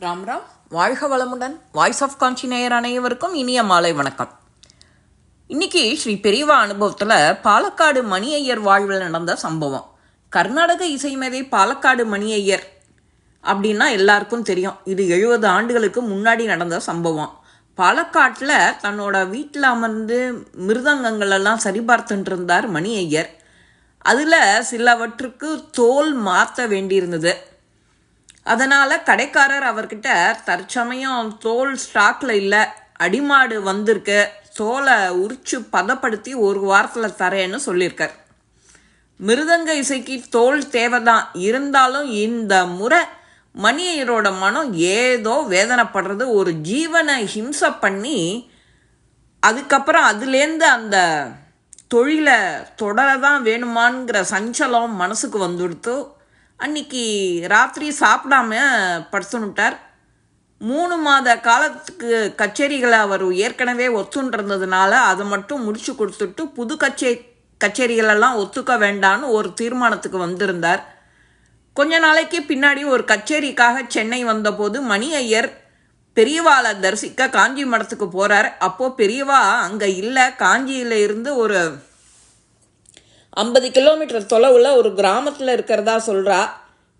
ராம் ராம். வாழ்க வளமுடன். Voice of காஞ்சி நேயர் அனைவருக்கும் இனிய மாலை வணக்கம். இன்னைக்கு ஸ்ரீ பெரியவா அனுபவத்தில் பாலக்காடு மணி ஐயர் வாழ்வில் நடந்த சம்பவம். கர்நாடக இசைமேதை பாலக்காடு மணி ஐயர் அப்படின்னா எல்லாருக்கும் தெரியும். இது எழுபது ஆண்டுகளுக்கு முன்னாடி நடந்த சம்பவம். பாலக்காட்டில் தன்னோட வீட்டில் அமர்ந்து மிருதங்கங்கள் எல்லாம் சரிபார்த்துட்டு இருந்தார் மணி ஐயர் அதில் சிலவற்றுக்கு தோல் மாற்ற வேண்டியிருந்தது. அதனால் கடைக்காரர் அவர்கிட்ட தற்சமயம் தோல் ஸ்டாக்கில் இல்லை அடிமாடு வந்திருக்கு. தோலை உரிச்சு பதப்படுத்தி ஒரு வாரத்தில் தரேன்னு சொல்லியிருக்கார். மிருதங்க இசைக்கு தோல் தேவைதான். இருந்தாலும் இந்த முறை மணியரோட மனம் ஏதோ வேதனைப்படுறது. ஒரு ஜீவனை ஹிம்சை பண்ணி அதுக்கப்புறம் அதுலேருந்து அந்த தொழிலை தொடர தான் வேணுமாங்கிற சஞ்சலம் மனசுக்கு வந்துடுத்து அன்னைக்கு ராத்திரி சாப்பிடாம படுத்துனுட்டார். மூணு மாத காலத்துக்கு கச்சேரிகளை அவர் ஏற்கனவே ஒத்துன்றதுனால அதை மட்டும் முடிச்சு கொடுத்துட்டு புது கச்சே கச்சேரிகளெல்லாம் ஒத்துக்க வேண்டான்னு ஒரு தீர்மானத்துக்கு வந்திருந்தார். கொஞ்ச நாளைக்கு பின்னாடி ஒரு கச்சேரிக்காக சென்னை வந்தபோது மணி ஐயர் பெரியவாளை தரிசிக்க காஞ்சி மடத்துக்கு போகிறார் அப்போது பெரியவா அங்கே இல்லை காஞ்சியில் இருந்து ஒரு ஐம்பது கிலோமீட்டர் தொலைவில் ஒரு கிராமத்தில் இருக்கிறதா சொல்கிறா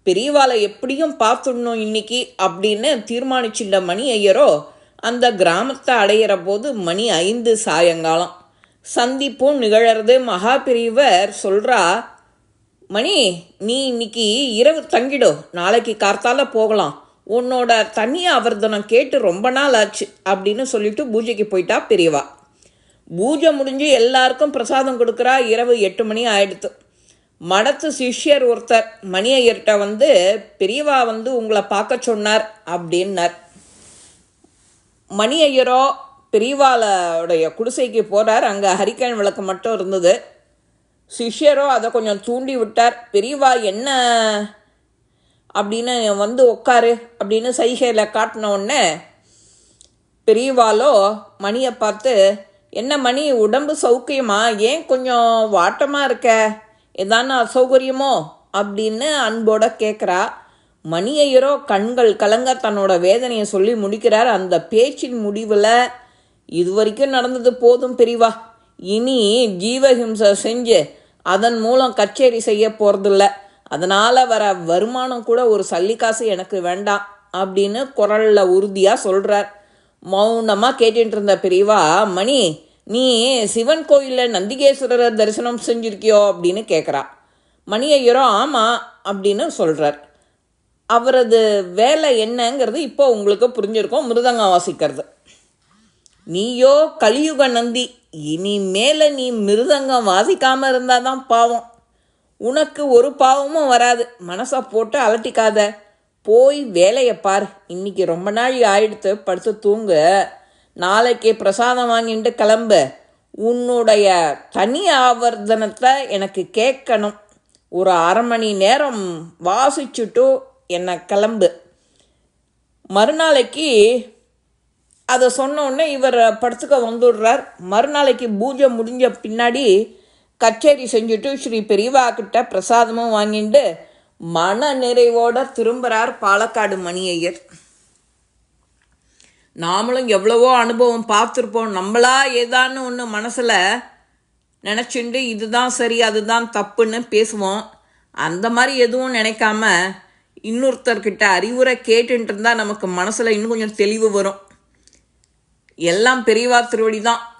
பெரியவாளை எப்படியும் பார்த்துடணும் இன்னைக்கு அப்படின்னு தீர்மானிச்சிட்ட மணி ஐயரோ அந்த கிராமத்தை அடையிற போது மணி ஐந்து சாயங்காலம். சந்திப்பும் நிகழறது மகா பெரியவர் சொல்கிறா மணி நீ இன்னைக்கு இரவு தங்கிடும் நாளைக்கு கார்த்தால போகலாம். உன்னோட தனியாக அவர்தனம் கேட்டு ரொம்ப நாள் ஆச்சு அப்படின்னு சொல்லிட்டு பூஜைக்கு போயிட்டா பெரியவா. பூஜை முடிஞ்சு எல்லாருக்கும் பிரசாதம் கொடுக்குறா. இரவு எட்டு மணி ஆயிடுத்து. மடத்து சிஷ்யர் ஒருத்தர் மணியையர்கிட்ட வந்து பெரியவா வந்து உங்களை பார்க்க சொன்னார் அப்படின்னார். மணி ஐயரோ பெரியவாளுடைய குடிசைக்கு போகிறார் அங்கே ஹரிக்கன் விளக்கு மட்டும் இருந்தது. சிஷ்யரோ அதை கொஞ்சம் தூண்டி விட்டார். பெரியவா என்ன? அப்படின்னு வந்து உட்காரு அப்படின்னு சைகையில் காட்டின உடனே பெரியவாலோ மணியை பார்த்து என்ன மணி உடம்பு சௌக்கியமா? ஏன் கொஞ்சம் வாட்டமாக இருக்க? ஏதான அசௌகரியமோ? அப்படின்னு அன்போட கேட்குறா மணியையரோ கண்கள் கலங்க தன்னோட வேதனையை சொல்லி முடிக்கிறார். அந்த பேச்சின் முடிவில் இது வரைக்கும் நடந்தது போதும் பெரியவா இனி ஜீவஹிம்சை செஞ்சு அதன் மூலம் கச்சேரி செய்ய போகிறதில்ல அதனால் வர வருமானம் கூட ஒரு சல்லிக்காசு எனக்கு வேண்டாம் அப்படின்னு குரலில் உறுதியாக சொல்கிறார் மௌனமாக கேட்டுட்டு இருந்த பெரியவா மணி நீ சிவன் கோயிலில் நந்திகேஸ்வரரை தரிசனம் செஞ்சுருக்கியோ? அப்படின்னு கேட்குறா மணி ஐயரோ ஆமாம் அப்படின்னு சொல்கிறார் அவரது வேலை என்னங்கிறது இப்போ உங்களுக்கு புரிஞ்சிருக்கும் மிருதங்கம் வாசிக்கிறது. நீயோ கலியுக நந்தி இனிமேல நீ மிருதங்கம் வாசிக்காம இருந்தாதான் பாவம். உனக்கு ஒரு பாவமும் வராது. மனசை போட்டு அலட்டிக்காத. போய் வேலையை பார். இன்னைக்கு ரொம்ப நாள் ஆயிடுத்து படுத்து தூங்கு. நாளைக்கு பிரசாதம் வாங்கிட்டு கிளம்பு. உன்னுடைய தனி ஆவர்த்தனத்தை எனக்கு கேட்கணும். ஒரு அரை மணி நேரம் வாசிச்சுட்டு என்னை கிளம்பு. மறுநாளைக்கு அதை சொன்னோடனே இவர் படுத்துக்க வந்துடுறார். மறுநாளைக்கு பூஜை முடிஞ்ச பின்னாடி கச்சேரி செஞ்சுட்டு ஸ்ரீ பெரியவா கிட்ட பிரசாதமும் வாங்கிட்டு மன நிறைவோட திரும்புகிறார் பாலக்காடு மணியையர். நாமளும் எவ்வளவோ அனுபவம் பார்த்துருப்போம். நம்மளா ஏதான்னு ஒன்று மனசில் நினச்சிண்டு இதுதான் சரி அதுதான் தப்புன்னு பேசுவோம். அந்த மாதிரி எதுவும் நினைக்காம இன்னொருத்தர்கிட்ட அறிவுரை கேட்டுட்டு இருந்தால் நமக்கு மனசில் இன்னும் கொஞ்சம் தெளிவு வரும். எல்லாம் பெரியவா திருவடி தான்